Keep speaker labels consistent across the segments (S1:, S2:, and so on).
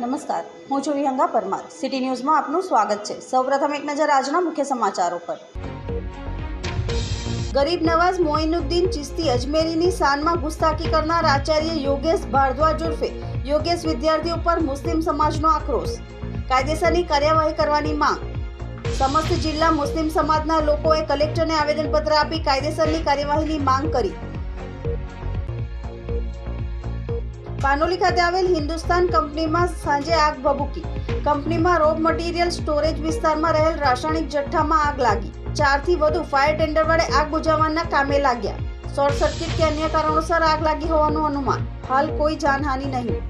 S1: નમસ્કાર. હું છું વિહંગા પરમાર. સિટી ન્યૂઝમાં આપનું સ્વાગત છે. સૌપ્રથમ એક નજર આજના મુખ્ય સમાચારો પર. ગરીબ નવાઝ મોઇનુદ્દીન ચિસ્તી અજમેરીની શાનમાં ગુસ્તાખી કરનાર આચાર્ય યોગેશ ભારદ્વાજ ઉર્ફે. યોગેશ વિદ્યાર્થી ઉપર મુસ્લિમ સમાજનો આક્રોશ. કાયદેસરની કાર્યવાહી કરવાની માંગ. સમસ્ત જિલ્લા મુસ્લિમ સમાજના લોકોએ કલેક્ટરને આવેદનપત્ર આપી કાયદેસરની કાર્યવાહીની માંગ કરી. પાનોલી ખાતે આવેલ હિન્દુસ્તાન કંપનીમાં સાંજે આગ ભભૂકી. કંપનીમાં રો મટીરિયલ સ્ટોરેજ વિસ્તારમાં રહેલ રાસાયણિક જથ્થામાં આગ લાગી. ચારથી વધુ ફાયર ટેન્ડર વડે આગ બુઝાવવાના કામે લાગ્યા. શોર્ટ સર્કિટ કે અન્ય કારણોસર આગ લાગી હોવાનું અનુમાન. હાલ કોઈ જાનહાનિ નહીં.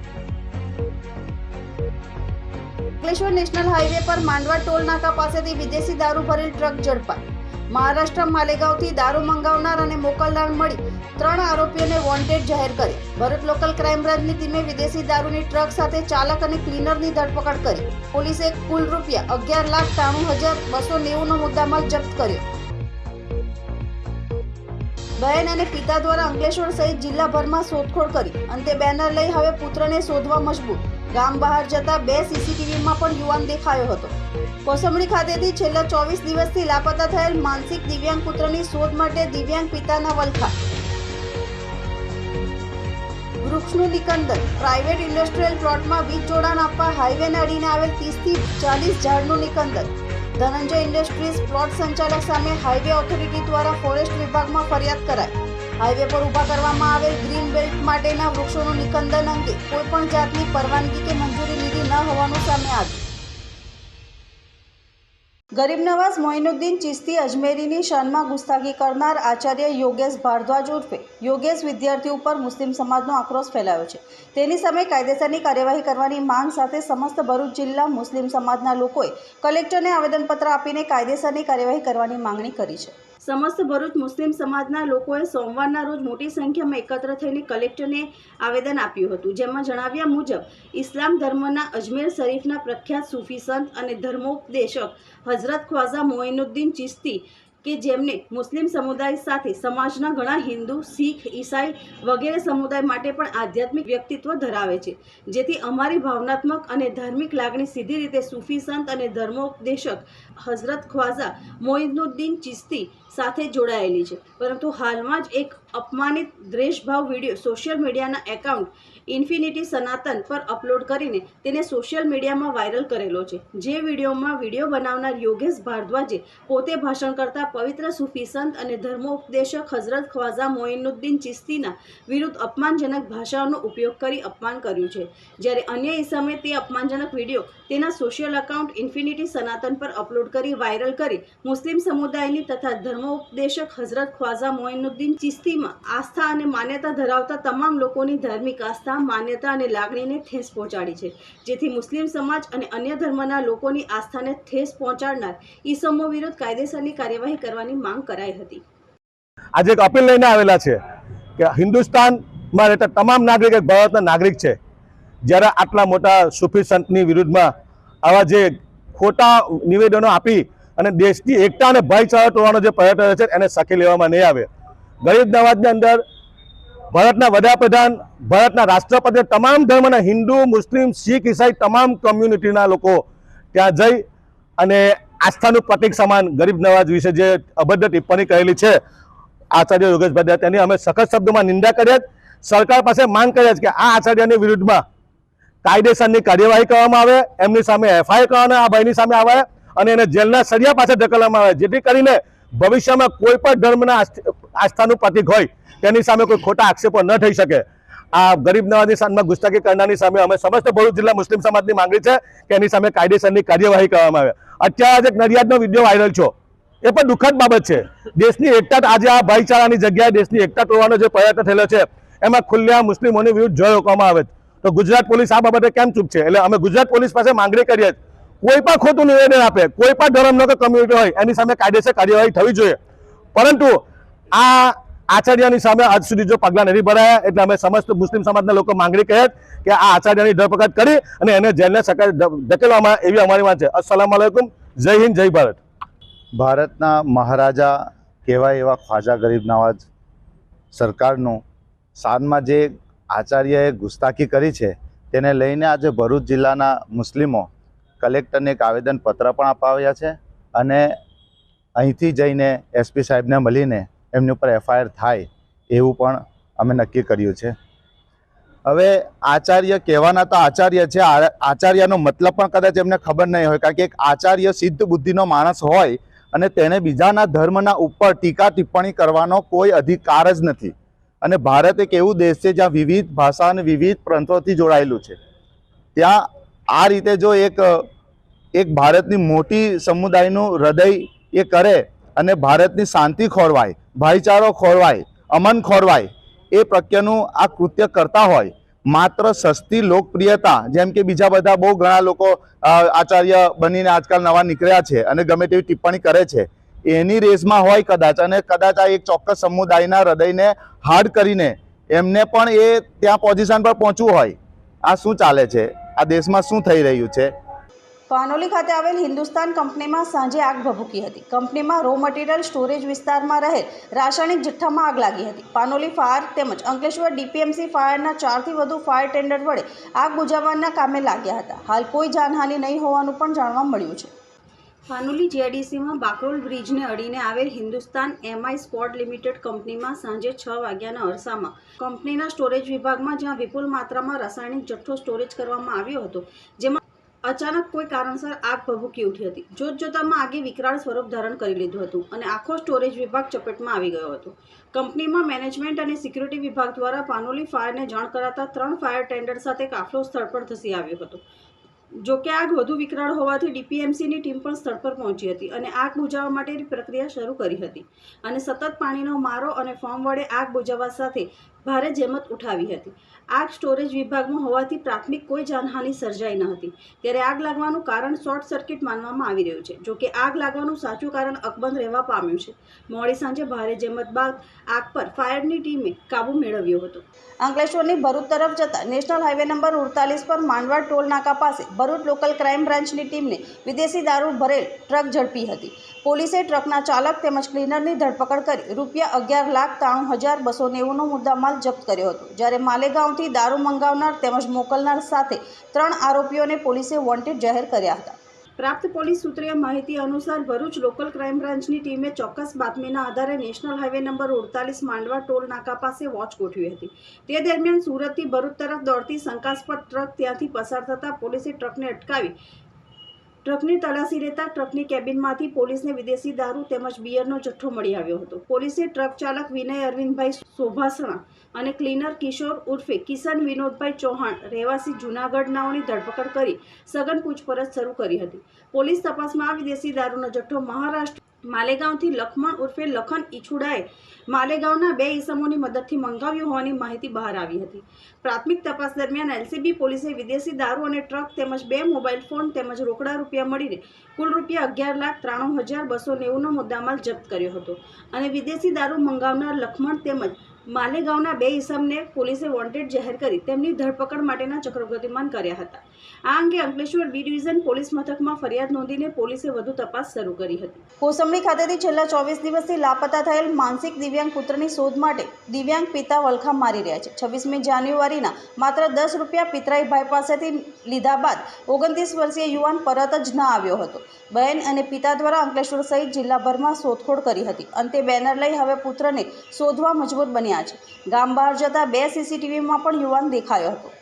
S1: અંકલેશ્વર નેશનલ હાઈવે પર માંડવા ટોલ નાકા પાસેથી વિદેશી દારૂ ભરેલ ટ્રક ઝડપાઈ. મહારાષ્ટ્ર માલેગાંવથી દારૂ મંગાવનાર અને મોકલનાર મળી ત્રણ આરોપીઓને વોન્ટેડ જાહેર કરી. ભરૂચ લોકલ ક્રાઇમ બ્રાન્ચની ટીમે વિદેશી દારૂની ટ્રક સાથે ચાલક અને ક્લીનરની ધરપકડ કરી. પોલીસે કુલ રૂપિયા અગિયાર લાખ ત્રાણું હજાર બસો નેવુંનો મુદ્દામાલ જપ્ત કર્યો. બહેન અને પિતા દ્વારા અંકલેશ્વર સહિત જિલ્લાભરમાં શોધખોળ કરી. અંતે બેનર લઈ હવે પુત્રને શોધવા મજબૂર. ગામ બહાર જતા બે સીસીટીવીમાં પણ યુવાન દેખાયો હતો. કોસંબડી ખાતેથી છેલ્લા ચોવીસ દિવસથી લાપતા થયેલ માનસિક દિવ્યાંગ પુત્રની શોધ માટે દિવ્યાંગ પિતાના વલખા વૃક્ષનું નિકંદન. પ્રાઇવેટ ઇન્ડસ્ટ્રીયલ પ્લોટમાં વીજ જોડાણ આપવા હાઈવેને અડીને આવેલ ત્રીસથી ચાલીસ ઝાડનું નિકંદન. ધનંજય ઇન્ડસ્ટ્રીઝ પ્લોટ સંચાલક સામે હાઈવે ઓથોરિટી દ્વારા ફોરેસ્ટ વિભાગમાં ફરિયાદ કરાઈ. હાઈવે પર ઊભા કરવામાં આવેલ ગ્રીન બેલ્ટ માટેના વૃક્ષોનું નિકંદન અંગે કોઈપણ જાતની પરવાનગી કે મંજૂરી લીધી ન હોવાનું સામે આવ્યું. ગરીબ નવાઝ મોઇનુદ્દીન ચિસ્તી અજમેરીની શાનમાં ગુસ્તાગી કરનાર આચાર્ય યોગેશ ભારદ્વાજ ઉર્ફે યોગેશ વિદ્યાર્થી ઉપર મુસ્લિમ સમાજનો આક્રોશ ફેલાયો છે. તેની સામે કાયદેસરની કાર્યવાહી કરવાની માંગ સાથે સમસ્ત ભરૂચ જિલ્લા મુસ્લિમ સમાજના લોકોએ કલેક્ટરને આવેદનપત્ર આપીને કાયદેસરની કાર્યવાહી કરવાની માંગણી કરી છે. સમસ્ત ભરૂચ મુસ્લિમ સમાજના લોકોએ સોમવારના રોજ મોટી સંખ્યામાં એકત્ર થઈને કલેક્ટરને આવેદન આપ્યું હતું. જેમાં જણાવ્યા મુજબ, ઇસ્લામ ધર્મના અજમેર શરીફના પ્રખ્યાત સૂફી સંત અને ધર્મોપદેશક હઝરત ખ્વાઝા મોઇનુદ્દીન ચિસ્તી કે જેમને મુસ્લિમ સમુદાય સાથે સમાજના ઘણા હિન્દુ, શીખ, ઈસાઈ વગેરે સમુદાય માટે પણ આધ્યાત્મિક વ્યક્તિત્વ ધરાવે છે. જેથી અમારી ભાવનાત્મક અને ધાર્મિક લાગણી સીધી રીતે સૂફી સંત અને ધર્મોપદેશક હઝરત ખ્વાઝા મોઇનુદ્દીન ચિસ્તી સાથે જોડાયેલી છે. પરંતુ હાલમાં જ એક અપમાનિત દ્વેષભાવ વીડિયો સોશિયલ મીડિયાના એકાઉન્ટ ઇન્ફિનિટી સનાતન પર અપલોડ કરીને તેને સોશિયલ મીડિયામાં વાયરલ કરેલો છે. જે વિડીયોમાં વીડિયો બનાવનાર યોગેશ ભારદ્વાજે પોતે ભાષણ કરતા પવિત્ર સૂફી સંત અને ધર્મોપદેશક હઝરત ખ્વાઝા મોઇનુદ્દીન ચિસ્તીના વિરુદ્ધ અપમાનજનક ભાષાઓનો ઉપયોગ કરી અપમાન કર્યું છે. જ્યારે અન્ય ઇસમે તે અપમાનજનક વીડિયો તેના સોશિયલ એકાઉન્ટ ઇન્ફિનિટી સનાતન પર અપલોડ કરી વાયરલ કરી મુસ્લિમ સમુદાયની તથા ધર્મોપદેશક હઝરત ખ્વાઝા મોઇનુદ્દીન ચિસ્તીમાં આસ્થા અને માન્યતા ધરાવતા તમામ લોકોની ધાર્મિક આસ્થા માન્યતા અને લાગણીને ઠેસ પહોંચાડી છે, જેથી મુસ્લિમ સમાજ અને અન્ય ધર્મના લોકોની આસ્થાને ઠેસ પહોંચાડનાર ઈસમો વિરુદ્ધ કાયદેસરની કાર્યવાહી કરવાની માંગ કરાઈ હતી.
S2: આજે એક અપીલ લઈને આવેલા છે કે હિન્દુસ્તાનમાં રહેતા તમામ નાગરિક એક ભારતના નાગરિક છે. જ્યારે આટલા મોટા સુફી સંતની વિરુદ્ધમાં આવા જે ખોટા નિવેદનો આપી અને દેશની એકતા અને ભાઈચારા તોડવાનો જે પ્રયત્ન છે, એને સખી લેવામાં નહીં આવે. ગરીબ નવાજની અંદર ભારતના વડાપ્રધાન, ભારતના રાષ્ટ્રપતિ, તમામ ધર્મના હિન્દુ, મુસ્લિમ, શીખ, ઈસાઈ, તમામ કમ્યુનિટીના લોકો ત્યાં જઈ અને આસ્થાનું પ્રતિક સમાન ગરીબ નવાજ વિશે જે અભદ્ર ટિપ્પણી કરેલી છે, આચાર્ય યોગેશભાઈ તેની અમે સખત શબ્દોમાં નિંદા કરીએ સરકાર પાસે માંગ કર્યા છે કે આ આચાર્યની વિરુદ્ધમાં કાયદેસરની કાર્યવાહી કરવામાં આવે, એમની સામે એફઆઈઆર કરવામાં આ ભાઈની સામે આવે અને એને જેલના સળિયા પાસે ધકેલવામાં આવે, જેથી કરીને ભવિષ્યમાં કોઈ પણ ધર્મના આસ્થાનું પ્રતિક હોય, તેની સામે કોઈ ખોટા આક્ષેપો ન થઈ શકે. આ ગરીબ નવાજની સામે ગુસ્તાકી કરનારની સામે અમે સમસ્ત ભરૂચ જિલ્લા મુસ્લિમ સમાજની માંગણી છે કે એની સામે કાયદેસરની કાર્યવાહી કરવામાં આવે. અત્યારે આજે નડિયાદનો વીડિયો વાયરલ છો એ પણ દુઃખદ બાબત છે. દેશની એકતા આજે આ ભાઈચારાની જગ્યાએ દેશની એકતા તોડવાનો જે પ્રયત્ન થયેલો છે, એમાં ખુલ્લા મુસ્લિમોની વિરુદ્ધ જોઈ રોકવામાં આવે. તો ગુજરાત પોલીસ આ બાબતે કેમ ચૂપ છે? એટલે અમે ગુજરાત પોલીસ પાસે માંગણી કરીએ છીએ. કોઈ પણ ખોટું નિવેદન આપે, કોઈ પણ ધર્મનો કે કમ્યુનિટી હોય, એની સામે કાયદેસર કાર્યવાહી થવી જોઈએ. પરંતુ આ આચાર્યની સામે આજ સુધી જો પગલાં નથી ભરાયા, એટલે અમે સમસ્ત મુસ્લિમ સમાજના લોકો માંગણી કહે કે આ આચાર્યની ધરપકડ કરી અને એને જેલને ધકેલવામાં એવી અમારી વાત છે. અસલામ આલેકુમ જય હિન્દ, જય ભારત.
S3: ભારતના મહારાજા કહેવાય એવા ખ્વાજા ગરીબ નવાજ સરકારનું શાનમાં જે આચાર્યએ ગુસ્તાખી કરી છે, તેને લઈને આજે ભરૂચ જિલ્લાના મુસ્લિમો કલેક્ટરને એક આવેદનપત્ર પણ અપાવ્યા છે અને અહીંથી જઈને એસપી સાહેબને મળીને એમની ઉપર એફઆઈઆર થાય એવું પણ અમે નક્કી કર્યું છે. હવે આચાર્ય કહેવાના તો આચાર્ય છે આચાર્યનો મતલબ પણ કદાચ એમને ખબર નહીં હોય, કારણ કે એક આચાર્ય સિદ્ધ બુદ્ધિનો માણસ હોય અને તેને બીજાના ધર્મના ઉપર ટીકા ટિપ્પણી કરવાનો કોઈ અધિકાર જ નથી. અને ભારત એક એવું દેશ છે જ્યાં વિવિધ ભાષા અને વિવિધ પ્રાંતોથી જોડાયેલું છે. ત્યાં આ રીતે જો એક એક ભારતની મોટી સમુદાયનું હૃદય એ કરે અને ભારતની શાંતિ ખોરવાય, ભાઈચારો ખોરવાય, અમન ખોરવાય, એ પ્રત્યેનું આ કૃત્ય કરતા હોય, માત્ર સસ્તી લોકપ્રિયતા, જેમ કે બીજા બધા બહુ ઘણા લોકો આચાર્ય બનીને આજકાલ નવા નીકળ્યા છે અને ગમે તેવી ટિપ્પણી કરે છે, એની રેસમાં હોય કદાચ અને કદાચ આ એક ચોક્કસ સમુદાયના હૃદયને હાર્ડ કરીને એમને પણ એ ત્યાં પોઝિશન પર પહોંચવું હોય, આ શું ચાલે છે? આ દેશમાં શું થઈ રહ્યું છે?
S1: પાનોલી ખાતે આવેલ હિન્દુસ્તાન કંપનીમાં સાંજે આગ ભભૂકી હતી. કંપનીમાં રો મટીરીયલ સ્ટોરેજ વિસ્તારમાં રહેલ રાસાયણિક જથ્થામાં આગ લાગી હતી. પાનોલી ફાયર તેમજ અંકલેશ્વર ડીપીએમસી ફાયરના ચારથી વધુ ફાયર ટેન્ડર વડે આગ બુઝાવવાના કામે લાગ્યા હતા. હાલ કોઈ જાનહાનિ નહીં હોવાનું પણ જાણવા મળ્યું છે. પાનોલી જીઆઈડીસીમાં બાકરોલ બ્રિજને અડીને આવેલ હિન્દુસ્તાન એમઆઈ સ્પોર્ટ લિમિટેડ કંપનીમાં સાંજે છ વાગ્યાના અરસામાં. કંપનીના સ્ટોરેજ વિભાગમાં જ્યાં વિપુલ માત્રામાં રાસાયણિક જથ્થો સ્ટોરેજ કરવામાં આવ્યો હતો, જેમાં અચાનક કોઈ કારણસર આગ ભભૂકી ઉઠી હતી. જોત જોતામાં આગે વિકરાળ સ્વરૂપ ધારણ કરી લીધું હતું અને આખો સ્ટોરેજ વિભાગ ચપેટમાં આવી ગયો હતો. કંપનીમાં મેનેજમેન્ટ અને સિક્યુરિટી વિભાગ દ્વારા પાનોલી ફાયરને જાણ કરાતા ત્રણ ફાયર ટેન્ડર સાથે કાફલો સ્થળ પર ધસી આવ્યો હતો. જો કે આગ વધુ વિકરાળ હોવાથી ડીપીએમસીની ટીમ પણ સ્થળ પર પહોંચી હતી અને આગ બુઝાવવા માટેની પ્રક્રિયા શરૂ કરી હતી. અને સતત પાણીનો મારો અને ફોર્મ વડે આગ બુઝાવવા સાથે ભારે જેમત ઉઠાવી હતી. આગ સ્ટોરેજ વિભાગમાં હોવાથી પ્રાથમિક કોઈ જાનહાનિ સર્જાઈ ન હતી. ત્યારે આગ લાગવાનું કારણ શોર્ટ સર્કિટ માનવામાં આવી રહ્યું છે. જો કે આગ લાગવાનું સાચું કારણ અકબંધ રહેવા પામ્યું છે. મોડી સાંજે ભારે જેમત બાદ આગ પર ફાયરની ટીમે કાબુ મેળવ્યો હતો. અંકલેશ્વરની ભરૂચ તરફ જતા નેશનલ હાઈવે નંબર ઉડતાલીસ પર માંડવા ટોલ નાકા પાસે ભરૂચ લોકલ ક્રાઇમ બ્રાન્ચની ટીમને વિદેશી દારૂ ભરેલ ટ્રક ઝડપી હતી. પોલીસે ટ્રકના ચાલક તેમજ ક્લીનરની ધરપકડ કરી રૂપિયા અગિયાર લાખ ત્રાણું હજાર બસો નેવુંનો મુદ્દામાલ જપ્ત કર્યો હતો. જ્યારે માલેગાંવથી દારૂ મંગાવનાર તેમજ મોકલનાર સાથે ત્રણ આરોપીઓને પોલીસે વોન્ટેડ જાહેર કર્યા હતા. પ્રાપ્ત પોલીસ સૂત્રે માહિતી અનુસાર ભરૂચ લોકલ ક્રાઇમ બ્રાન્ચની ટીમે ચોક્કસ બાતમીના આધારે નેશનલ હાઇવે નંબર ઓડતાલીસ માંડવા ટોલ નાકા પાસે વોચ ગોઠવી હતી. તે દરમિયાન સુરતથી ભરૂચ તરફ દોડતી શંકાસ્પદ ટ્રક ત્યાંથી પસાર થતાં પોલીસે ટ્રકને અટકાવી ટ્રકની તલાશી લેતા ટ્રકની કેબિનમાંથી પોલીસને વિદેશી દારૂ તેમજ બિયરનો જથ્થો મળી આવ્યો હતો. પોલીસે ટ્રક ચાલક વિનય અરવિંદભાઈ શોભાસણા અને ક્લીનર કિશોર ઉર્ફે કિશન વિનોદભાઈ ચૌહાણ, રહેવાસી જૂનાગઢ નાઓની ધરપકડ કરી સઘન પૂછપરછ શરૂ કરી હતી. પોલીસ તપાસમાં આ વિદેશી દારૂનો જથ્થો મહારાષ્ટ્ર માલેગાંવથી લખમણ ઉર્ફે લખન ઈછુડાએ માલેગાંવના બે ઈસમોની મદદથી મંગાવ્યું હોવાની માહિતી બહાર આવી હતી. પ્રાથમિક તપાસ દરમિયાન એલસીબી પોલીસે વિદેશી દારૂ અને ટ્રક તેમજ બે મોબાઈલ ફોન તેમજ રોકડા રૂપિયા મળીને કુલ રૂપિયા અગિયાર લાખ ત્રાણું હજાર બસો નેવુંનો મુદ્દામાલ જપ્ત કર્યો હતો. અને વિદેશી દારૂ મંગાવનાર લખમણ તેમજ માલેગાંવના બે ઇસમને પોલીસે વોન્ટેડ જાહેર કરી તેમની ધરપકડ માટેના ચક્રો ગતિમાન કર્યા હતા. આ અંગે અંકલેશ્વર બી ડિવિઝન પોલીસ મથકમાં ફરિયાદ નોંધીને પોલીસે વધુ તપાસ શરૂ કરી હતી. કોસંબડી ખાતેથી છેલ્લા ચોવીસ દિવસથી લાપતા થયેલ માનસિક દિવ્યાંગ પુત્રની શોધ માટે દિવ્યાંગ પિતા વલખા મારી રહ્યા છે. છવ્વીસમી જાન્યુઆરીના માત્ર દસ રૂપિયા પિતરાઈભાઈ પાસેથી લીધા બાદ ઓગણત્રીસ વર્ષીય યુવાન પરત જ ન આવ્યો હતો. બહેન અને પિતા દ્વારા અંકલેશ્વર સહિત જિલ્લાભરમાં શોધખોળ કરી હતી. અંતે બેનર લઈ હવે પુત્રને શોધવા મજબૂત બન્યા છે. ગામ બહાર જતા બે સીસીટીવીમાં પણ યુવાન દેખાયો હતો.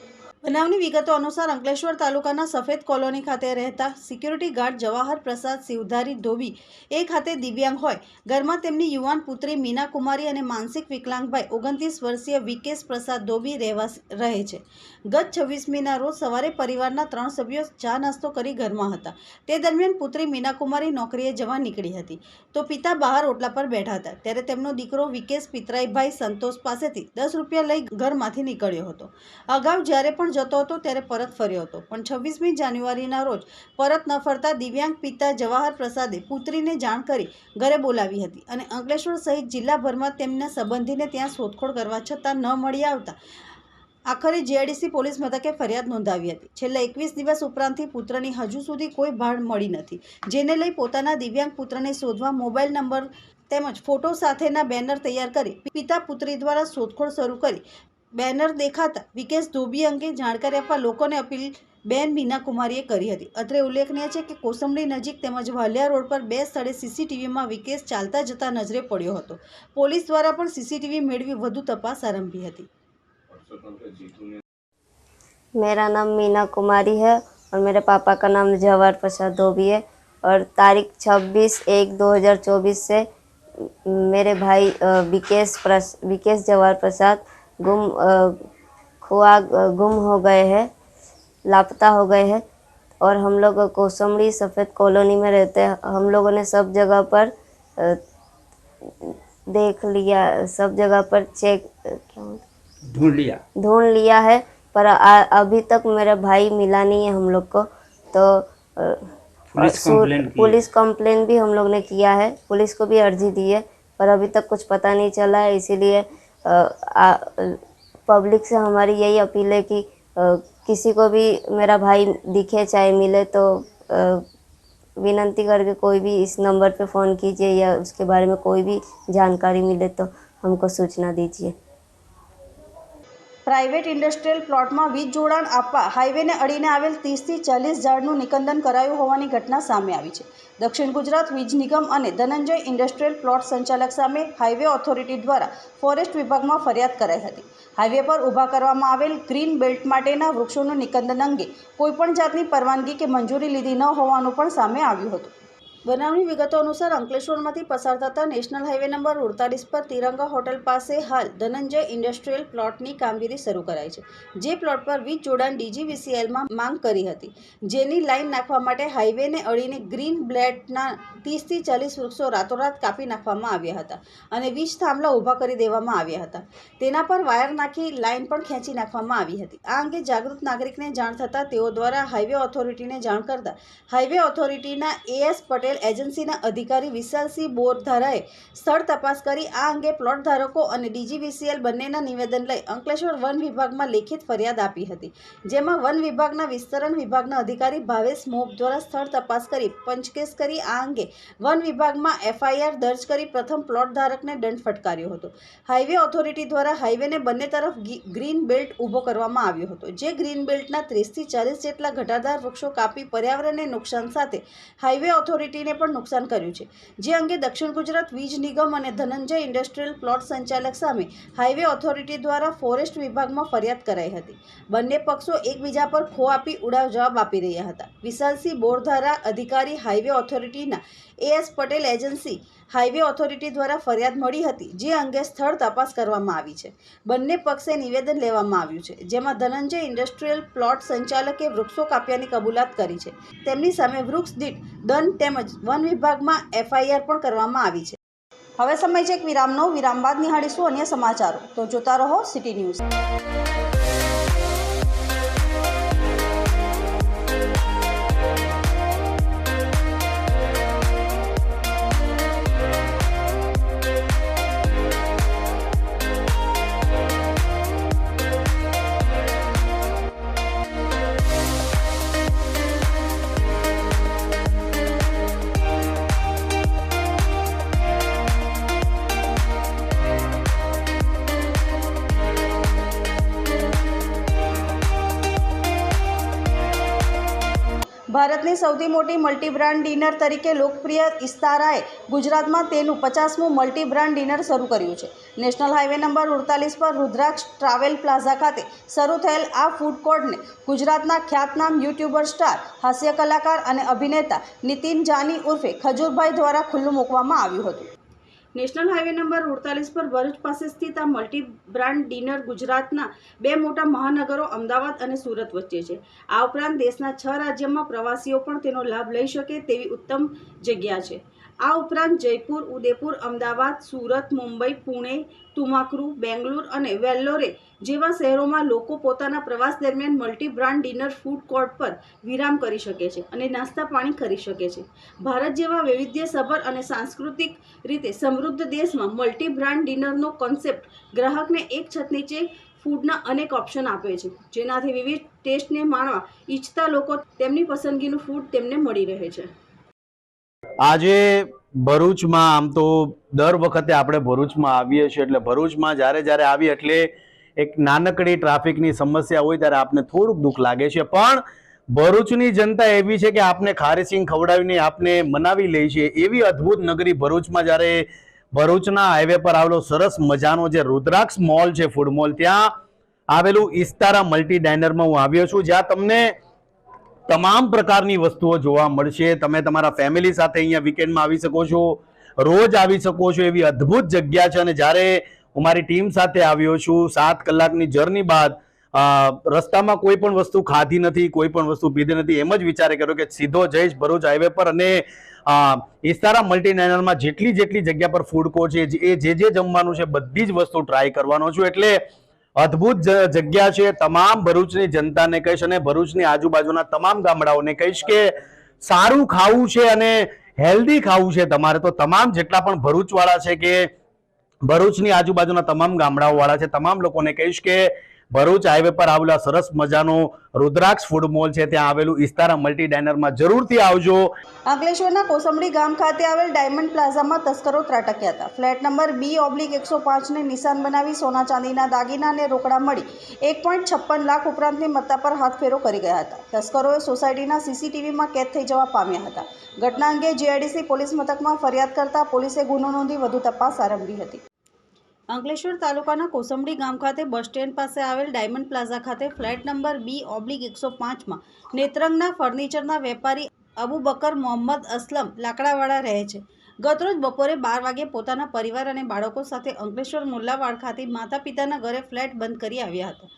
S1: બનાવની વિગતો અનુસાર અંકલેશ્વર તાલુકાના સફેદ કોલોની ખાતે રહેતા સિક્યુરિટી ગાર્ડ જવાહર પ્રસાદ શિવધારી ધોબી એ ખાતે દિવ્યાંગ હોય. ઘરમાં તેમની યુવાન પુત્રી મીના કુમારી અને માનસિક વિકલાંગભાઈ ઓગણત્રીસ વર્ષીય વિકેશ પ્રસાદ ધોબી રહેવા રહે છે. ગત છવ્વીસમીના રોજ સવારે પરિવારના ત્રણ સભ્યો ચા નાસ્તો કરી ઘરમાં હતા. તે દરમિયાન પુત્રી મીના કુમારી નોકરીએ જવા નીકળી હતી. તો પિતા બહાર ઓટલા પર બેઠા હતા. ત્યારે તેમનો દીકરો વિકેશ પિતરાઈભાઈ સંતોષ પાસેથી દસ રૂપિયા લઈ ઘરમાંથી નીકળ્યો હતો. અગાઉ જ્યારે પણ જતો હતો ત્યારે પરત ફર્યો હતો. પણ છવ્વીસમી જાન્યુઆરીના રોજ પરત ન ફરતા દિવ્યાંગ પિતા જવાહર પ્રસાદે પુત્રીને જાણ કરી ઘરે બોલાવી હતી અને અંકલેશ્વર સહિત જિલ્લાભરમાં તેમના સંબંધીને ત્યાં શોધખોળ કરવા છતાં ન મળી આવતા આખરે જીઆઈડીસી પોલીસ મથકે ફરિયાદ નોંધાવી હતી. છેલ્લા એકવીસ દિવસ ઉપરાંતથી પુત્રની હજુ સુધી કોઈ ભાળ મળી નથી. જેને લઈ પોતાના દિવ્યાંગ પુત્રને શોધવા મોબાઈલ નંબર તેમજ ફોટો સાથેના બેનર તૈયાર કરી પિતા પુત્રી દ્વારા શોધખોળ શરૂ કરી બેનર દેખાતા વિકેશ ધોબી અંગે જાણકારી આપવા લોકોને અપીલ બેન મીના કુમારીએ કરી હતી અત્રે ઉલ્લેખનીય છે કે કોસંબડી નજીક તેમજ વાલિયા રોડ પર બે સ્થળે સીસીટીવીમાં વિકેશ ચાલતા જતા નજરે પડ્યો હતો પોલીસ દ્વારા પણ સીસીટીવી મેળવી વધુ તપાસ આરંભી હતી
S4: मेरा नाम मीना कुमारी है और मेरे पापा का नाम जवाहर प्रसाद धोबी है और तारीख 26 एक 2024 से मेरे भाई अ, विकेश प्रस विकेश जवाहर प्रसाद गुम खुआ गुम हो गए हैं लापता हो गए हैं और हम लोग कोसमड़ी सफ़ेद कॉलोनी में रहते हैं। हम लोगों ने सब जगह पर देख लिया सब जगह पर चेक क्या
S5: ढूंढ लिया।
S4: ढूंढ लिया है पर आ, अभी तक मेरा भाई मिला नहीं है हम लोग को तो
S5: पुलिस
S4: कंप्लेन भी हम लोग ने किया है पुलिस को भी अर्जी दी है पर अभी तक कुछ पता नहीं चला है इसीलिए पब्लिक से हमारी यही अपील है कि किसी को भी मेरा भाई दिखे, चाहे मिले तो विनती करके कोई भी इस नंबर पे फ़ोन कीजिए या उसके बारे में कोई भी जानकारी मिले तो हमको सूचना दीजिए।
S1: પ્રાઇવેટ ઇન્ડસ્ટ્રીયલ પ્લોટમાં વીજ જોડાણ આપવા હાઈવેને અડીને આવેલ ત્રીસથી ચાલીસ ઝાડનું નિકંદન કરાયું હોવાની ઘટના સામે આવી છે. દક્ષિણ ગુજરાત વીજ નિગમ અને ધનંજય ઇન્ડસ્ટ્રીયલ પ્લોટ સંચાલક સામે હાઈવે ઓથોરિટી દ્વારા ફોરેસ્ટ વિભાગમાં ફરિયાદ કરાઈ હતી. હાઈવે પર ઊભા કરવામાં આવેલ ગ્રીન બેલ્ટ માટેના વૃક્ષોનું નિકંદન અંગે કોઈપણ જાતની પરવાનગી કે મંજૂરી લીધી ન હોવાનું પણ સામે આવ્યું હતું. બનાવની વિગતો અનુસાર અંકલેશ્વરમાંથી પસાર થતા નેશનલ હાઈવે નંબર અડતાલીસ પર તિરંગા હોટલ પાસે હાલ ધનંજય ઇન્ડસ્ટ્રીયલ પ્લોટની કામગીરી શરૂ કરાઈ છે, જે પ્લોટ પર વીજ જોડાણ ડીજીવીસીએલમાં માંગ કરી હતી. જેની લાઇન નાખવા માટે હાઈવેને અડીને ગ્રીન બ્લેડના ત્રીસથી ચાલીસ વૃક્ષો રાતોરાત કાપી નાખવામાં આવ્યા હતા અને વીજ થાંભલા ઊભા કરી દેવામાં આવ્યા હતા. તેના પર વાયર નાખી લાઇન પણ ખેંચી નાખવામાં આવી હતી. આ અંગે જાગૃત નાગરિકને જાણ થતાં તેઓ દ્વારા હાઈવે ઓથોરિટીને જાણ કરતા હાઈવે ઓથોરિટીના એએસ પટેલ એજન્સીના અધિકારી વિશાલસિંહ બોરધારાએ સ્થળ તપાસ કરી. આ અંગે પ્લોટ ધારકો અને ડીજીવીસીએલ બંનેના નિવેદન લઈ અંકલેશ્વર વન વિભાગમાં લેખિત ફરિયાદ આપી હતી, જેમાં વન વિભાગના વિસ્તરણ વિભાગના અધિકારી ભાવેશ મોપ દ્વારા સ્થળ તપાસ કરી પંચકેસ કરી. આ અંગે વન વિભાગમાં એફઆઈઆર દર્જ કરી પ્રથમ પ્લોટ ધારકને દંડ ફટકાર્યો હતો. હાઈવે ઓથોરિટી દ્વારા હાઈવેને બંને તરફ ગ્રીન બેલ્ટ ઊભો કરવામાં આવ્યો હતો, જે ગ્રીન બેલ્ટના ત્રીસથી ચાલીસ જેટલા ઘટાદાર વૃક્ષો કાપી પર્યાવરણને નુકસાન સાથે હાઈવે ઓથોરિટીને પણ નુકસાન કર્યું છે. જે અંગે દક્ષિણ ગુજરાત વીજ નિગમ અને ધનંજય ઇન્ડસ્ટ્રીયલ પ્લોટ સંચાલક સામે હાઈવે ઓથોરિટી દ્વારા ફોરેસ્ટ વિભાગમાં ફરિયાદ કરાઈ હતી. બંને પક્ષો એકબીજા પર ખો આપી ઉડાવ જવાબ આપી રહ્યા હતા. વિશાલસિંહ બોરધારા અધિકારી highway ઓથોરિટીના AS Patel agency highway authority દ્વારા ફરિયાદ મળી હતી, જે અંગે સ્થળ તપાસ કરવામાં આવી છે. બંને પક્ષે નિવેદન લેવામાં આવ્યું છે, જેમાં ધનંજય ઇન્ડસ્ટ્રીયલ પ્લોટ સંચાલકે વૃક્ષો કાપ્યાની કબૂલાત કરી છે. તેમની સામે વૃક્ષ દીઠ દંડ તેમજ વન વિભાગમાં એફઆઈઆર પણ કરવામાં આવી છે. હવે સમય છે એક વિરામનો. વિરામ બાદ નિહાળીશું અન્ય સમાચારો. તો જોતા રહો સિટી ન્યૂઝ. ભારતની સૌથી મોટી મલ્ટી બ્રાન્ડ ડિનર તરીકે લોકપ્રિય ઇસ્તારાએ ગુજરાતમાં તેનું પચાસમું મલ્ટીબ્રાન્ડ ડિનર શરૂ કર્યું છે. નેશનલ હાઈવે નંબર ઉડતાલીસ પર રુદ્રાક્ષ ટ્રાવેલ પ્લાઝા ખાતે શરૂ થયેલ આ ફૂડ કોર્ટને ગુજરાતના ખ્યાતનામ યુટ્યુબર સ્ટાર હાસ્ય કલાકાર અને અભિનેતા નીતિન જાની ઉર્ફે ખજૂરભાઈ દ્વારા ખુલ્લું મૂકવામાં આવ્યું હતું. નેશનલ હાઈવે નંબર અડતાલીસ પર ભરૂચ પાસે સ્થિત આ મલ્ટી બ્રાન્ડ ડિનર ગુજરાતના બે મોટા મહાનગરો અમદાવાદ અને સુરત વચ્ચે છે. આ ઉપરાંત દેશના છ રાજ્યમાં પ્રવાસીઓ પણ તેનો લાભ લઈ શકે તેવી ઉત્તમ જગ્યા છે. આ ઉપરાંત જયપુર ઉદેપુર અમદાવાદ, સુરત, મુંબઈ, પુણે, તુમાકરુ, બેંગલુરુ અને વેલ્લોરે જેવા શહેરોમાં લોકો પોતાના પ્રવાસ દરમિયાન multi brand dinner food court પર વિરામ કરી શકે છે અને નાસ્તા પાણી કરી શકે છે. ભારત જેવા વૈવિધ્યસભર અને સાંસ્કૃતિક રીતે સમૃદ્ધ દેશમાં મલ્ટી બ્રાન્ડ ડિનરનો કોન્સેપ્ટ ગ્રાહકને એક છત નીચે ફૂડના અનેક ઓપ્શન આપે છે. જેનાથી વિવિધ ટેસ્ટને માણવા ઈચ્છતા લોકો તેમની પસંદગીનું ફૂડ તેમને મળી રહે છે.
S6: આજે ભરૂચમાં આમ તો દર વખતે આપણે ભરૂચમાં આવીએ છીએ એટલે ભરૂચમાં જ્યારે જ્યારે આવીએ એટલે એક નાનકડી ટ્રાફિકની સમસ્યા હોય ત્યારે આપને થોડુંક દુઃખ લાગે છે. પણ ભરૂચની જનતા એવી છે કે આપને ખારીસિંગ ખવડાવીને આપને મનાવી લે છે. એવી અદ્ભુત નગરી ભરૂચમાં જ્યારે ભરૂચના હાઈવે પર આવેલો સરસ મજાનો જે રુદ્રાક્ષ મોલ છે ફૂડ મોલ ત્યાં આવેલું ઇસ્તારા મલ્ટી ડાઇનરમાં હું આવ્યો છું. જ્યાં તમને તમામ પ્રકારની વસ્તુઓ જોવા મળશે. તમે તમારા ફેમિલી સાથે અહીંયા વીકેન્ડમાં આવી શકો છો. રોજ આવી શકો છો. એવી અદ્ભુત જગ્યા છે અને જ્યારે હું મારી ટીમ સાથે આવ્યો છું, સાત કલાકની જર્ની બાદ રસ્તામાં કોઈ પણ વસ્તુ ખાધી નથી, કોઈ પણ વસ્તુ પીધી નથી, એમ જ વિચારે કર્યો કે સીધો જઈશ ભરૂચ હાઈવે પર અને ઇસ્તારા મલ્ટીનેશનલમાં જેટલી જેટલી જગ્યા પર ફૂડ કોર્ટ છે એ જે જે જમવાનું છે, બધી જ વસ્તુ ટ્રાય કરવાનો છું. એટલે અદ્ભુત જગ્યા છે. તમામ ભરૂચની જનતાને કહીશ અને ભરૂચની આજુબાજુના તમામ ગામડાઓને કહીશ કે સારું ખાવું છે અને હેલ્ધી ખાવું છે તમારે. તો તમામ જેટલા પણ ભરૂચવાળા છે કે ભરૂચની આજુબાજુના તમામ ગામડાઓ વાળા છે, તમામ લોકોને કહીશ કે ભરૂચ હાઈવે પર આવેલા સરસ મજાનો રુદ્રાક્ષ ફૂડ મોલ છે, ત્યાં આવેલું ઇસ્તારા મલ્ટી ડાઇનરમાં જરૂરથી આવજો.
S1: અંકલેશ્વરના કોસંબડી ગામ ખાતે આવેલ ડાયમંડ પ્લાઝામાં તસ્કરો ત્રાટક્યા હતા. ફ્લેટ નંબર બી ઓબ્લિક એકસો પાંચને નિશાન બનાવી સોના ચાંદીના દાગીના અને રોકડા મળી એક પોઈન્ટ છપ્પન લાખ ઉપરાંતની મત્તા પર હાથફેરો કરી ગયા હતા. તસ્કરોએ સોસાયટીના સીસીટીવીમાં કેદ થઈ જવા પામ્યા હતા. ઘટના અંગે જીઆઈડીસી પોલીસ મથકમાં ફરિયાદ કરતા પોલીસે ગુનો નોંધી વધુ તપાસ આરંભી હતી. અંકલેશ્વર તાલુકાના કોસંબડી ગામ ખાતે બસ સ્ટેન્ડ પાસે આવેલ ડાયમંડ પ્લાઝા ખાતે ફ્લેટ નંબર બી ઓબ્લિક એકસો પાંચમાં નેત્રંગના ફર્નિચરના વેપારી અબુ બકર મોહમ્મદ અસલમ લાકડાવાળા રહે છે. ગતરોજ બપોરે બાર વાગે પોતાના પરિવાર અને બાળકો સાથે અંકલેશ્વર મુલ્લાવાડ ખાતે માતા પિતાના ઘરે ફ્લેટ બંધ કરી આવ્યા હતા.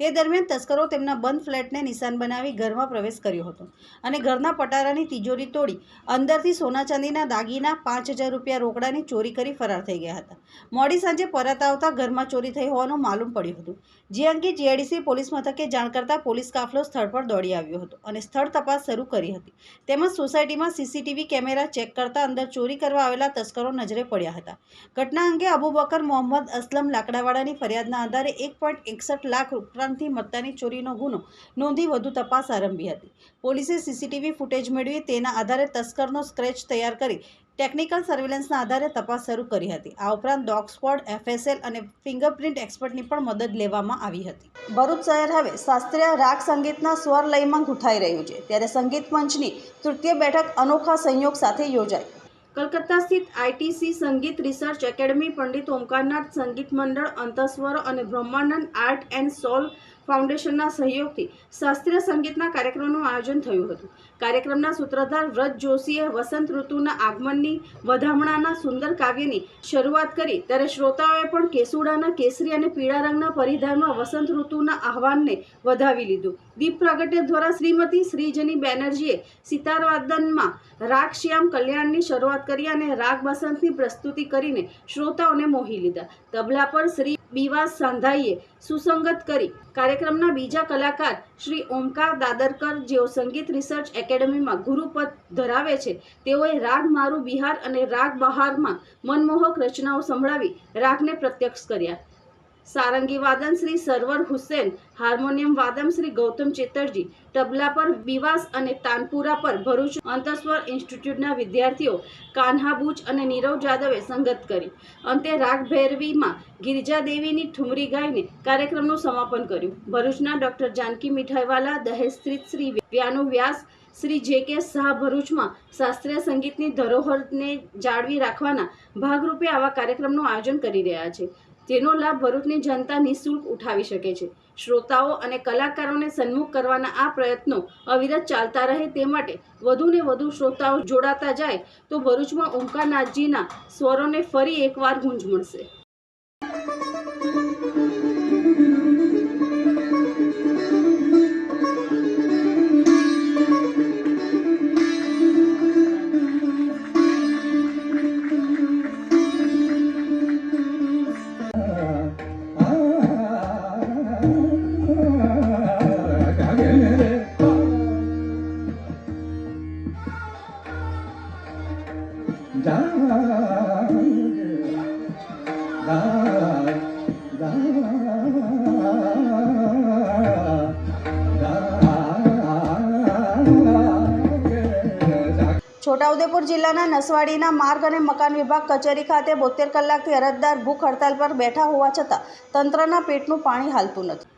S1: તે દરમિયાન તસ્કરો તેમના બંધ ફ્લેટને નિશાન બનાવી ઘરમાં પ્રવેશ કર્યો હતો અને ઘરના પટારાની તિજોરી તોડી અંદરથી સોના ચાંદીના દાગીના પાંચ હજાર રૂપિયા રોકડાની ચોરી કરી ફરાર થઈ ગયા હતા. મોડી સાંજે પરત આવતા ઘરમાં ચોરી થઈ હોવાનું માલુમ પડ્યું હતું. જે અંગે જીઆઈડીસી પોલીસ મથકે જાણ કરતા પોલીસ કાફલો સ્થળ પર દોડી આવ્યો હતો અને સ્થળ તપાસ શરૂ કરી હતી. તેમજ સોસાયટીમાં સીસીટીવી કેમેરા ચેક કરતા અંદર ચોરી કરવા આવેલા તસ્કરો નજરે પડ્યા હતા. ઘટના અંગે અબુબકર મોહમ્મદ અસલમ લાકડાવાળાની ફરિયાદના આધારે એક પોઈન્ટ એકસઠ લાખ ઉપરાંતથી મત્તાની ચોરીનો ગુનો નોંધી વધુ તપાસ આરંભી હતી. પોલીસે સીસીટીવી ફૂટેજ મેળવી તેના આધારે તસ્કરનો સ્ક્રેચ તૈયાર કરી ટેકનિકલ સર્વેલન્સના આધારે તપાસ શરૂ કરી હતી. આ ઉપરાંત ડોગ સ્ક્વોડ, એફએસએલ અને ફિંગરપ્રિન્ટ એક્સપર્ટની પણ મદદ લેવામાં આવી હતી. ભરૂચ શહેર હવે શાસ્ત્રીય રાગ સંગીતના સ્વર લયમાં ગૂંથાઈ રહ્યું છે. ત્યારે સંગીત મંચની તૃતીય બેઠક અનોખા સંયોગ સાથે યોજાઈ. કલકત્તા સ્થિત આઈટીસી સંગીત રિસર્ચ એકેડમી, પંડિત ઓમકારનાથ સંગીત મંડળ અંતસ્વર અને બ્રહ્માનંદ આર્ટ એન્ડ સોલ ફાઉન્ડેશનના સહયોગથી શાસ્ત્રીય સંગીતના કાર્યક્રમનું આયોજન થયું હતું. કાર્યક્રમના સૂત્રધાર વ્રત જોશીએ વસંત ઋતુના આગમનની વધામણાના સુંદર કાવ્યની શરૂઆત કરી. ત્યારે શ્રોતાઓએ પણ કેસુડાના કેસરી અને પીળા રંગના પરિધાનમાં વસંત ઋતુના આહવાનને વધાવી લીધું. દીપ પ્રાગટ્ય દ્વારા શ્રીમતી શ્રીજની બેનર્જીએ સિતારવાદનમાં રાગ શ્યામ કલ્યાણની શરૂઆત કરી અને રાગ બસંતની પ્રસ્તુતિ કરીને શ્રોતાઓને મોહી લીધા. તબલા પર શ્રી બીવાસ સાંધાઈએ સુસંગત કરી કાર્યક્રમના બીજા કલાકાર શ્રી ઓમકાર દાદરકર, જેઓ સંગીત રિસર્ચ એકેડમીમાં ગુરુપદ ધરાવે છે, તેઓએ રાગ મારું બિહાર અને રાગ બહારમાં મનમોહક રચનાઓ સંભળાવી રાગને પ્રત્યક્ષ કર્યા. સારંગી વાદન શ્રી સરવર હુસેન, હાર્મોનિયમ વાદન શ્રી ગૌતમ ચેતરજી તબલા પર વિવાસ અને તાનપુરા પર ભરૂચ અંતસ્વર ઇન્સ્ટિટ્યૂટના વિદ્યાર્થીઓ કાન્હા અને નીરવ જાદવે સંગત કરી. અંતે રાગ ભૈરવીમાં ગિરિજા દેવીની ઠુમરી ગાઈને કાર્યક્રમનું સમાપન કર્યું. ભરૂચના ડોક્ટર જાનકી મીઠાઈવાલા દહેજ સ્થિત શ્રી વ્યાનુ વ્યાસ, શ્રી જે કે શાહ ભરૂચમાં શાસ્ત્રીય સંગીતની ધરોહરને જાળવી રાખવાના ભાગરૂપે આવા કાર્યક્રમનું આયોજન કરી રહ્યા છે. જેનો લાભ ભરૂચની જનતા નિઃશુલ્ક ઉઠાવી શકે છે. શ્રોતાઓ અને કલાકારોને સન્મુખ કરવાના આ પ્રયત્નો અવિરત ચાલતા રહે તે માટે વધુને વધુ શ્રોતાઓ જોડાતા જાય તો ભરૂચમાં ઓમકારનાથજીના સ્વરોને ફરી એકવાર ગુંજ મળશે. છોટાઉદેપુર જિલ્લાના નસવાડીના માર્ગ અને મકાન વિભાગ કચેરી ખાતે બોતેર કલાકથી અરજદાર ભૂખ હડતાલ પર બેઠા હોવા છતાં તંત્રના પેટનું પાણી હાલતું નથી.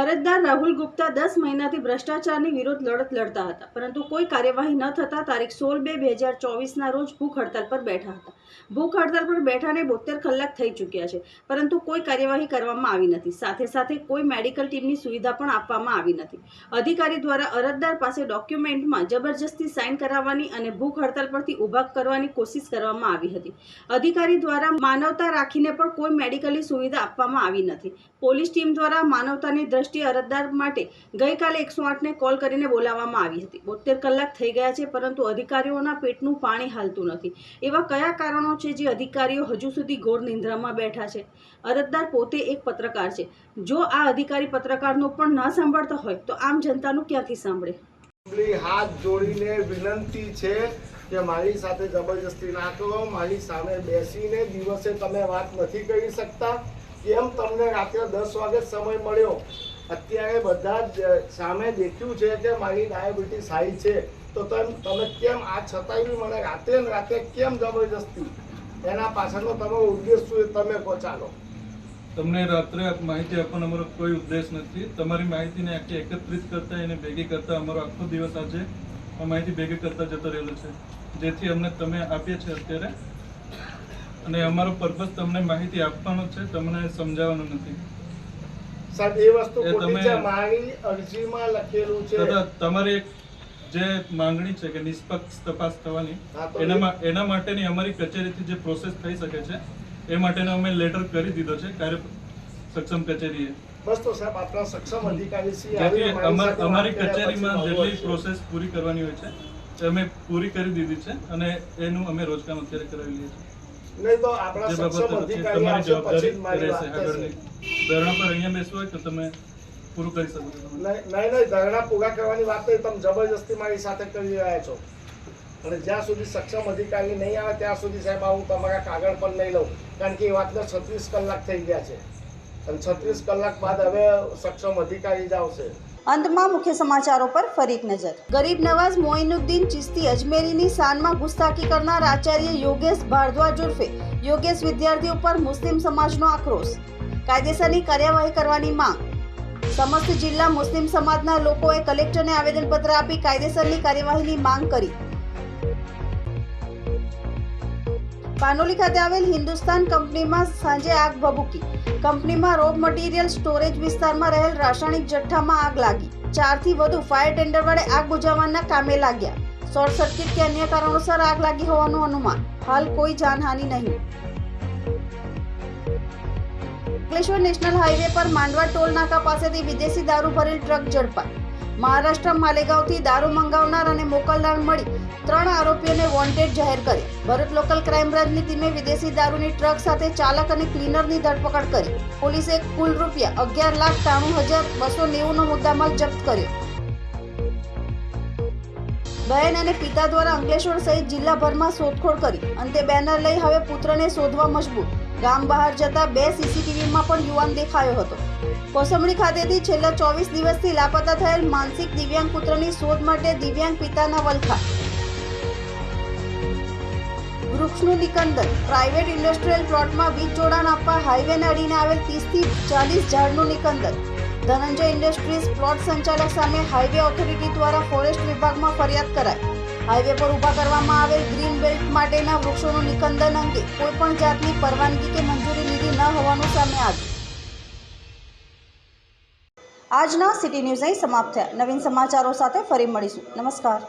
S1: અરજદાર રાહુલ ગુપ્તા દસ મહિનાથી ભ્રષ્ટાચારની વિરુદ્ધ લડત લડતા હતા, પરંતુ કોઈ કાર્યવાહી ન થતાં તારીખ સોળ બે બે હજાર ચોવીસના રોજ ભૂખ હડતાલ પર બેઠા હતા. ભૂખ હડતાલ પર બેઠાને બોતેર કલાક થઈ ચૂક્યા છે, પરંતુ કોઈ કાર્યવાહી કરવામાં આવી નથી. સાથે સાથે કોઈ મેડિકલ ટીમની સુવિધા પણ આપવામાં આવી નથી. અધિકારી દ્વારા અરજદાર પાસે ડોક્યુમેન્ટમાં જબરજસ્તી સાઇન કરાવવાની અને ભૂખ હડતાલ પરથી ઊભા કરવાની કોશિશ કરવામાં આવી હતી. અધિકારી દ્વારા માનવતા રાખીને પણ કોઈ મેડિકલની સુવિધા આપવામાં આવી નથી. પોલીસ ટીમ દ્વારા માનવતાની દ્રષ્ટિએ અરજદાર માટે ગઈકાલે એકસો આઠને કોલ કરીને બોલાવવામાં આવી હતી. બોતેર કલાક થઈ ગયા છે, પરંતુ અધિકારીઓના પેટનું પાણી હાલતું નથી. એવા કયા કારણો છે જે અધિકારીઓ હજુ સુધી ઘોર નિંદ્રામાં બેઠા છે? અરજદાર પોતે એક પત્રકાર છે. જો આ અધિકારી પત્રકારનો પણ ન સાંભળતા હોય, તો આમ જનતાનું ક્યાંથી સાંભળે?
S5: હાથ જોડીને વિનંતી છે કે મારી સાથે જબરજસ્તી ના કરો, મારી સામે બેસીને દિવસે તમે વાત નથી કરી શકતા. કેમ તમને રાત્રે દસ વાગે સમય મળ્યો? અત્યારે બધા જ સામે દેખ્યું છે કે મારી ડાયાબિટીસ હાઈ છે. તો તમ કેમ, આ છતાંય બી મને રાત્રે ને રાત્રે કેમ જબરજસ્તી? એના પાછળનો તમારો ઉદ્દેશ શું એ તમે કહો, ચાલો.
S7: તમને રાત્રે માહિતી આપવાનો અમારો કોઈ ઉદ્દેશ નથી. તમારી માહિતીને આખી એકત્રિત કરતા એને ભેગી કરતા અમારો આખો દિવસ આજે આ માહિતી ભેગી કરતા જતો રહેલો છે. જેથી અમને તમે આપીએ છે અત્યારે. અને અમારો પર્પઝ તમને માહિતી આપવાનો છે, તમને સમજાવવાનો નથી.
S5: સાહેબ એ વસ્તુ ખોટી છે. મારી અરજીમાં લખેલું છે.
S7: તથા જે માંગણી છે કે નિષ્પક્ષ તપાસ થવાની એના માટેની અમારી કચેરીથી જે પ્રોસેસ થઈ શકે છે એ માટેનો અમે લેટર કરી દીધો છે કાર્ય સક્ષમ કચેરીએ.
S5: બસ તો સાહેબ આપણા સક્ષમ અધિકારી
S7: અમાર- કચેરીમાં જેટલી પ્રોસેસ પૂરી કરવાની હોય છે અમે પૂરી કરી દીધી છે અને એનું અમે રોજકામ અત્યારે કરાવી લઈએ છીએ.
S5: નહીં તો આપણા સક્ષમ અધિકારી આવશે પછી જ મારી વાત થશે
S7: ધરણા પર અહીંયા બેસવું હોય તો તમે પૂરું કરી શકો
S5: નહીં નહીં નહીં ધરણા પૂરા કરવાની વાત નહીં તમે જબરજસ્તી મારી સાથે કરી રહ્યા છો. અને જ્યાં સુધી સક્ષમ અધિકારી નહીં આવે ત્યાં સુધી સાહેબ હું તમારા કાગળ પણ નહીં લઉં. કારણ કે એ વાતને છત્રીસ કલાક થઈ ગયા છે. અને છત્રીસ કલાક બાદ હવે સક્ષમ અધિકારી જ આવશે.
S1: અંતમાં મુખ્ય સમાચારો પર ફરી નજર. ગરીબ નવાઝ મોઇનુદ્દીન ચિસ્તી અજમેરીની શાનમાં ગુસ્તાખી કરનાર આચાર્ય યોગેશ ભારદ્વાજ ઉર્ફે યોગેશ વિદ્યાર્થી ઉપર મુસ્લિમ સમાજનો આક્રોશ. કાયદેસરની કાર્યવાહી કરવાની માંગ. સમસ્ત જિલ્લા મુસ્લિમ સમાજના લોકોએ કલેક્ટરને આવેદનપત્ર આપી કાયદેસરની કાર્યવાહીની માંગ કરી. પાનોલી ખાતે આવેલ હિન્દુસ્તાન કંપનીમાં સાંજે આગ ભભૂકી. કંપનીમાં રો મટીરિયલ સ્ટોરેજ વિસ્તારમાં રહેલ રાસાયણિક જથ્થામાં આગ લાગી. ચારથી વધુ ફાયર ટેન્ડર વડે આગ બુઝાવવાના કામે લાગ્યા. શોર્ટ સર્કિટ કે અન્ય કારણોસર આગ લાગી હોવાનું અનુમાન. હાલ કોઈ જાનહાનિ નહીં. અંકલેશ્વર નેશનલ હાઈવે પર માંડવા ટોલ નાકા પાસેથી વિદેશી દારૂ ભરેલ ટ્રક ઝડપાઈ મહારાષ્ટ્ર માલેગાંવથી દારૂ મંગાવનાર અને મોકલનાર મળી ત્રણ આરોપીઓને વોન્ટેડ જાહેર કરી. ભરૂચ લોકલ ક્રાઇમ બ્રાન્ચની ટીમે વિદેશી દારૂની ટ્રક સાથે ચાલક અને ક્લીનરની ધરપકડ કરી. પોલીસે કુલ રૂપિયા અગિયાર લાખ ત્રાણું હજાર બસો નેવુંનો મુદ્દામાલ જપ્ત કર્યો. બહેન અને પિતા દ્વારા અંકલેશ્વર સહિત જિલ્લાભરમાં શોધખોળ કરી. અંતે બેનર લઈ હવે પુત્રને શોધવા મજબૂર. ગામ બહાર જતા બે સીસીટીવીમાં પણ યુવાન દેખાયો હતો. કોસંબડી ખાતેથી છેલ્લા ચોવીસ દિવસથી લાપતા થયેલ માનસિક દિવ્યાંગ પુત્રની શોધ માટે દિવ્યાંગ પિતાના વલખા. વૃક્ષનું નિકંદન. પ્રાઇવેટ ઇન્ડસ્ટ્રીયલ પ્લોટમાં વીજ જોડાણ આપવા હાઈવેને અડીને આવેલ ત્રીસથી ચાલીસ ઝાડનું નિકંદન. ધનંજય ઇન્ડસ્ટ્રીઝ પ્લોટ સંચાલક સામે હાઈવે ઓથોરિટી દ્વારા ફોરેસ્ટ વિભાગમાં ફરિયાદ કરાઈ. હાઈવે પર ઊભા કરવામાં આવેલ ગ્રીન બેલ્ટ માટેના વૃક્ષોનું નિકંદન અંગે કોઈપણ જાતની પરવાનગી કે મંજૂરી લીધી ન હોવાનું સામે આવ્યું. આજના સિટી ન્યૂઝ અહીં સમાપ્ત થયા. નવીન સમાચારો સાથે ફરી મળીશું. નમસ્કાર.